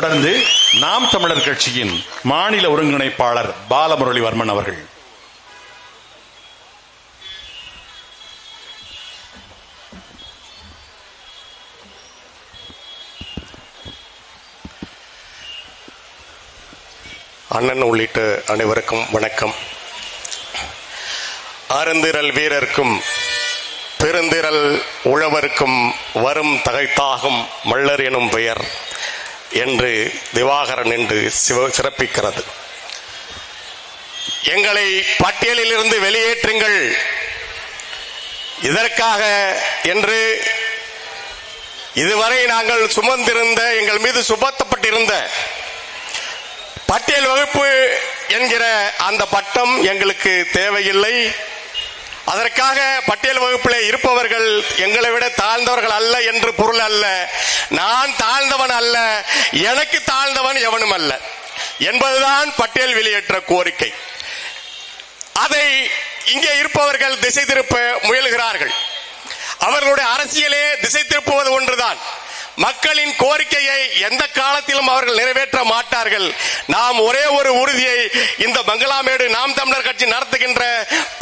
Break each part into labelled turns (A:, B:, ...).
A: தொடர்ந்து நாம் தமிழர் கட்சியின் மாநில ஒருங்கிணைப்பாளர் பாலமுரளிவர்மன் அவர்கள்.
B: அண்ணன் உள்ளிட்ட அனைவருக்கும் வணக்கம். அருந்திரல் வீரருக்கும் பெருந்திரல் உழவருக்கும் வரும் தகைத்தாகும் மல்லர் எனும் பெயர். என்று திவாகரன் என்று சிறப்பிக்கிறது. எங்களை பட்டியலிலிருந்து வெளியேற்றுங்கள். இதற்காக என்று இதுவரை நாங்கள் சுமந்திருந்த எங்கள் மீது சுமத்தப்பட்டிருந்த பட்டியல் வகுப்பு என்கிற அந்த பட்டம் எங்களுக்கு தேவையில்லை. அதற்காக பட்டியல் வகுப்பில் இருப்பவர்கள் எங்களை விட தாழ்ந்தவர்கள் அல்ல என்று பொருள் அல்ல. நான் தாழ்ந்தவன் அல்ல எனக்கு தாழ்ந்தவன் எவனும் அல்ல. என்பதுதான் பட்டியல் வெளியேற்ற கோரிக்கை. அதை இங்கே இருப்பவர்கள் திசை திருப்ப முயல்கிறார்கள். அவர்களுடைய அரசியலே திசை திருப்புவது ஒன்றுதான். மக்களின் கோரிக்கையை எந்த காலத்திலும் அவர்கள் நிறைவேற்ற மாட்டார்கள். நாம் ஒரே ஒரு உறுதியை இந்த பங்களாமேடு நாம் தமிழர் கட்சி நடத்துகின்ற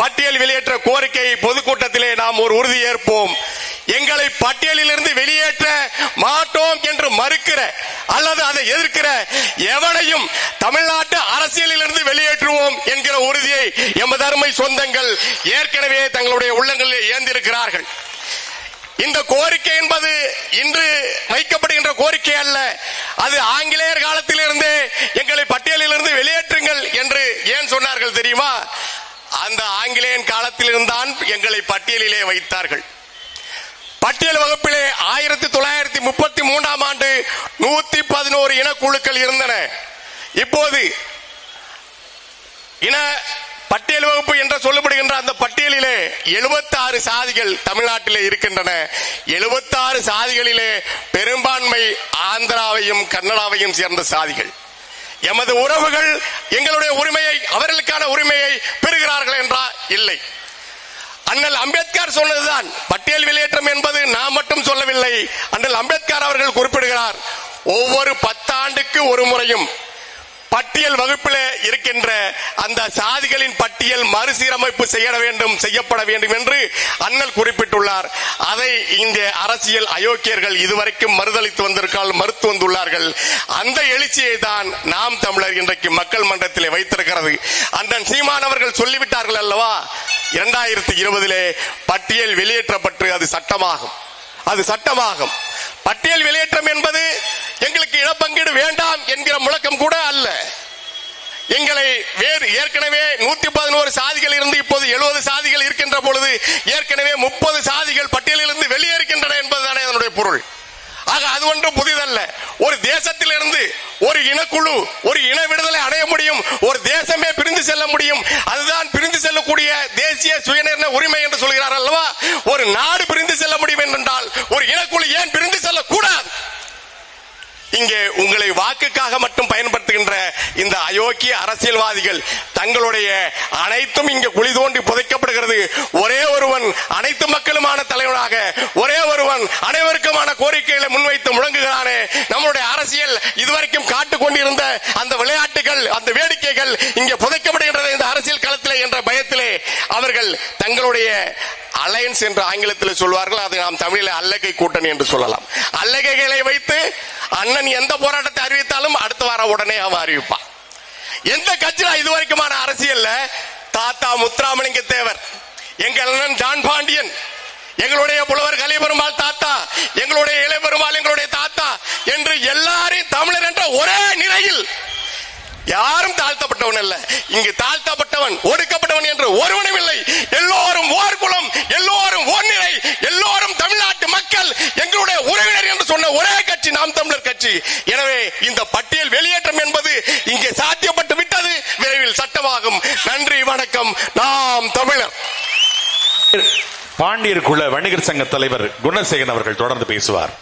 B: பட்டியல் வெளியேற்ற கோரிக்கை பொதுக்கூட்டத்திலே நாம் ஒரு உறுதி ஏற்போம். எங்களை பட்டியலிலிருந்து வெளியேற்ற மாட்டோம் என்று மறுக்கிற அல்லது அதை எதிர்க்கிற எவனையும் தமிழ்நாட்டு அரசியலிலிருந்து வெளியேற்றுவோம் என்கிற உறுதியை எமது அருமை சொந்தங்கள் ஏற்கனவே தங்களுடைய உள்ளங்களில் ஏந்திருக்கிறார்கள். இந்த கோரிக்கை என்பது இன்று வைக்கப்படுகின்ற கோரிக்கை அல்ல. அது ஆங்கிலேயர் காலத்திலிருந்தே எங்களை பட்டியலிலிருந்து வெளியேற்றுங்கள் என்று ஏன் சொன்னார்கள் தெரியுமா? அந்த ஆங்கிலேயன் காலத்திலிருந்தான் எங்களை பட்டியலிலே வைத்தார்கள். பட்டியல் வகுப்பிலே ஆயிரத்தி தொள்ளாயிரத்தி முப்பத்தி மூன்றாம் ஆண்டு நூத்தி பதினோரு இனக்குழுக்கள் இருந்தன. இப்போது இன பட்டியல் வகுப்பு என்று சொல்லப்படுகின்ற அந்த பட்டியலிலே 76 சாதிகள் தமிழ்நாட்டிலே இருக்கின்றன. 76 சாதிகளிலே பெரும்பான்மை ஆந்திராவையும் கன்னடாவையும் சேர்ந்த சாதிகள். எமது உறவுகள் எங்களுடைய உரிமையை அவர்களுக்கான உரிமையை பெறுகிறார்கள் என்றா? இல்லை. அண்ணல் அம்பேத்கர் சொன்னதுதான். பட்டியல் வெளியேற்றம் என்பது நான் மட்டும் சொல்லவில்லை. அண்ணல் அம்பேத்கர் அவர்கள் குறிப்பிடுகிறார். ஒவ்வொரு பத்தாண்டுக்கு ஒரு முறையும் பட்டியல் வகுப்பில் இருக்கின்ற அந்த சாதிகளின் பட்டியல் மறுசீரமைப்பு செய்ய வேண்டும் செய்யப்பட வேண்டும் என்று அண்ணல் குறிப்பிட்டுள்ளார். அதை இந்த அரசியல் அயோக்கியர்கள் இதுவரைக்கும் மறுதளித்து வந்திருக்கால் மறுத்து வந்துள்ளார்கள். அந்த எழுச்சியை தான் நாம் தமிழர் இன்றைக்கு மக்கள் மன்றத்திலே வைத்திருக்கிறது. அண்ணன் சீமான் அவர்கள் சொல்லிவிட்டார்கள் அல்லவா? இரண்டாயிரத்தி இருபதிலே பட்டியல் வெளியேற்றப்பட்டு அது சட்டமாகும். அது சட்டமாகும். பட்டியல் வெளியேற்றம் என்பது எங்களுக்கு இடப்பங்கீடு வேண்டாம் என்கிற முழக்கம் கூட எங்களை வேறு ஏற்கனவே நூத்தி பதினோரு சாதிகள் இருந்து இப்போது எழுபது சாதிகள் இருக்கின்ற பொழுது ஏற்கனவே முப்பது சாதிகள் பட்டியலிலிருந்து வெளியேறுகின்றன என்பதுதானே அதனுடைய பொருள். ஆக அது ஒன்றும் புதிதல்ல. ஒரு தேசத்திலிருந்து ஒரு இனக்குழு ஒரு இன விடுதலை அடைய முடியும் ஒரு தேசமே பிரிந்து செல்ல முடியும் அதுதான் பிரிந்து செல்லக்கூடிய தேசிய சுயநிர்ணய உரிமை என்று சொல்கிறார் அல்லவா? ஒரு நாடு பிரிந்து செல்ல முடியும் என்றால் ஒரு இனக்குழு ஏன் பிரிந்து செல்லக்கூடாது இங்கே உங்களை வாக்குக்காக மட்டும் பயன்படுத்துகின்ற இந்த அயோக்கிய அரசியல்வாதிகள் தங்களுடைய அனைத்தும் இங்கே குழி தோண்டி புதைக்கப்படுகிறது. ஒரே ஒருவன் அனைத்து மக்களுமான தலைவனாக ஒரே ஒருவன் அனைவருக்குமான கோரிக்கைகளை முன்வைத்து முழங்குகிறானே. நம்முடைய அரசியல் இதுவரைக்கும் காட்டுக் கொண்டிருந்த அந்த விளையாட்டுகள் அந்த வேடிக்கைகள் இங்கே புதைக்கப்படுகின்றது இந்த அரசியல் களத்திலே என்ற பயத்திலே அவர்கள் தங்களுடைய அலையன்ஸ் என்று ஆங்கிலத்தில் சொல்வார்கள். அதை நாம் தமிழில் அல்லகை கூட்டணி என்று சொல்லலாம். அல்லகைகளை வைத்து அண்ணன் எந்த போராட்டத்தை அறிவித்தாலும் அடுத்த வாரம் உடனே அவன் அறிவிப்பான். எந்த கட்சியில இதுவரைக்குமான அரசியல்ல? தாத்தா முத்துராமலிங்க தேவர் எங்கள் அண்ணன் ஜான் பாண்டியன் எங்களுடைய புலவர் கலிபெருமாள் தாத்தா எங்களுடைய இளைபெருமாள் எங்களுடைய தாத்தா என்று எல்லாரையும் தமிழர் என்ற ஒரே நிலையில் யாரும் தாழ்த்தப்பட்டவன் அல்ல. இங்கு தாழ்த்தப்பட்டவன் ஒடுக்கப்பட்டவன் என்று ஒருவனும் இல்லை. எல்லோரும் ஓர் குலம் எல்லோரும் ஒன்னிலை எல்லோரும் தமிழ்நாட்டு மக்கள் எங்களுடைய உறவினர் என்று சொன்ன ஒரே கட்சி நாம் தமிழர் கட்சி. எனவே இந்த பட்டியல் வெளியேற்றம் என்பது இங்கே சாத்தியப்பட்டு விட்டது. விரைவில் சட்டமாகும். நன்றி வணக்கம். நாம் தமிழர்.
A: பாண்டியருக்குள்ள வணிகர் சங்க தலைவர் குணசேகரன் அவர்கள் தொடர்ந்து பேசுவார்.